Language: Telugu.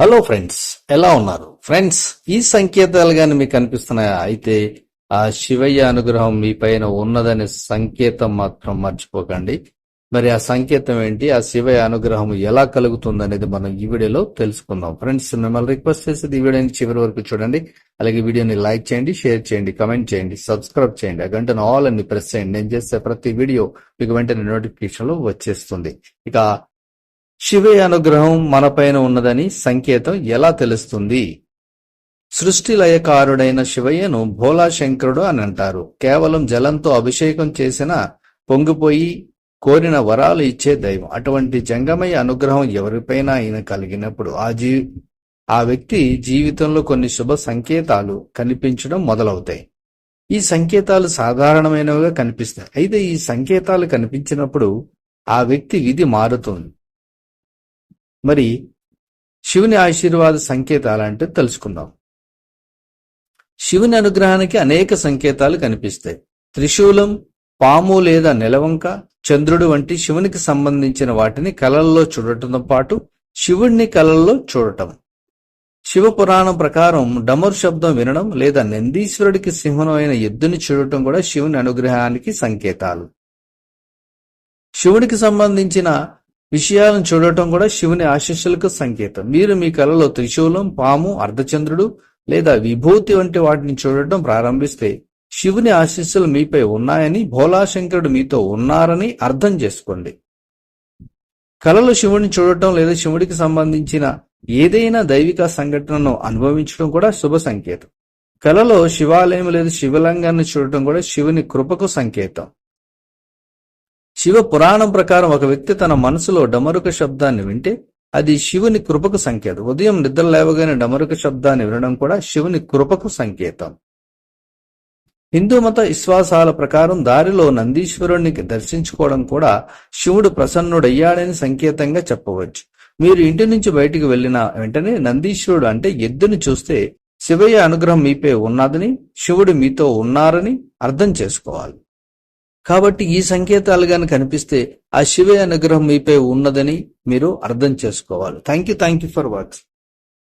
హలో ఫ్రెండ్స్ ఎలా ఉన్నారు? ఫ్రెండ్స్ ఈ సంకేతాలు గాని మీకు కనిపిస్తున్నాయా అయితే ఆ శివయ్య అనుగ్రహం మీ పైన ఉన్నదనే సంకేతం మాత్రం మర్చిపోకండి. మరి ఆ సంకేతం ఏంటి? ఆ శివయ్య అనుగ్రహం ఎలా కలుగుతుంది అనేది మనం ఈ వీడియోలో తెలుసుకుందాం. ఫ్రెండ్స్ మిమ్మల్ని రిక్వెస్ట్ చేసేది ఈ వీడియోని చివరి వరకు చూడండి. అలాగే వీడియోని లైక్ చేయండి షేర్ చేయండి కమెంట్ చేయండి సబ్స్క్రైబ్ చేయండి. ఆ గంటను ఆల్ అని ప్రెస్ చేయండి. నేను చేసే ప్రతి వీడియో మీకు వెంటనే నోటిఫికేషన్లో వచ్చేస్తుంది. ఇక శివయ్య అనుగ్రహం మనపైన ఉన్నదని సంకేతం ఎలా తెలుస్తుంది? సృష్టి లయకారుడైన శివయ్యను భోలా శంకరుడు అని అంటారు. కేవలం జలంతో అభిషేకం చేసిన పొంగిపోయి కోరిన వరాలు ఇచ్చే దైవం. అటువంటి జంగమయ్య అనుగ్రహం ఎవరిపైన అయినా కలిగినప్పుడు ఆ జీ ఆ వ్యక్తి జీవితంలో కొన్ని శుభ సంకేతాలు కనిపించడం మొదలవుతాయి. ఈ సంకేతాలు సాధారణమైనవిగా కనిపిస్తాయి. అయితే ఈ సంకేతాలు కనిపించినప్పుడు ఆ వ్యక్తి విధి మారుతుంది. మరి శివుని ఆశీర్వాద సంకేతాలు అంటే తెలుసుకుందాం. శివుని అనుగ్రహానికి అనేక సంకేతాలు కనిపిస్తాయి. త్రిశూలం పాము లేదా నెలవంక చంద్రుడు వంటి శివునికి సంబంధించిన వాటిని కలల్లో చూడటంతో పాటు శివుణ్ణి కలల్లో చూడటం. శివ పురాణం ప్రకారం డమరు శబ్దం వినడం లేదా నందీశ్వరుడికి సింహనమైన ఎద్దుని చూడటం కూడా శివుని అనుగ్రహానికి సంకేతాలు. శివుడికి సంబంధించిన విషయాలను చూడటం కూడా శివుని ఆశీస్సులకు సంకేతం. మీరు మీ కలలో త్రిశూలం పాము అర్ధచంద్రుడు లేదా విభూతి వంటి వాటిని చూడటం ప్రారంభిస్తే శివుని ఆశీస్సులు మీపై ఉన్నాయని భోలాశంకరుడు మీతో ఉన్నారని అర్థం చేసుకోండి. కళలు శివుని చూడటం లేదా శివుడికి సంబంధించిన ఏదైనా దైవిక సంఘటనను అనుభవించడం కూడా శుభ సంకేతం. కలలో శివాలయం లేదా శివలింగాన్ని చూడటం కూడా శివుని కృపకు సంకేతం. శివ పురాణం ప్రకారం ఒక వ్యక్తి తన మనసులో డమరుక శబ్దాన్ని వింటే అది శివుని కృపకు సంకేతం. ఉదయం నిద్ర లేవగానే డమరుక శబ్దాన్ని వినడం కూడా శివుని కృపకు సంకేతం. హిందూ మత విశ్వాసాల ప్రకారం దారిలో నందీశ్వరుణ్ణి దర్శించుకోవడం కూడా శివుడు ప్రసన్నుడయ్యాడని సంకేతంగా చెప్పవచ్చు. మీరు ఇంటి నుంచి బయటికి వెళ్ళిన వెంటనే నందీశ్వరుడు అంటే ఎద్దుని చూస్తే శివయ్య అనుగ్రహం మీపై ఉన్నదని శివుడు మీతో ఉన్నారని అర్థం చేసుకోవాలి. కాబట్టి ఈ సంకేతాలు గాని కనిపిస్తే ఆ శివయ్య అనుగ్రహం మీపై ఉన్నదని మీరు అర్థం చేసుకోవాలి. Thank you thank you for watching.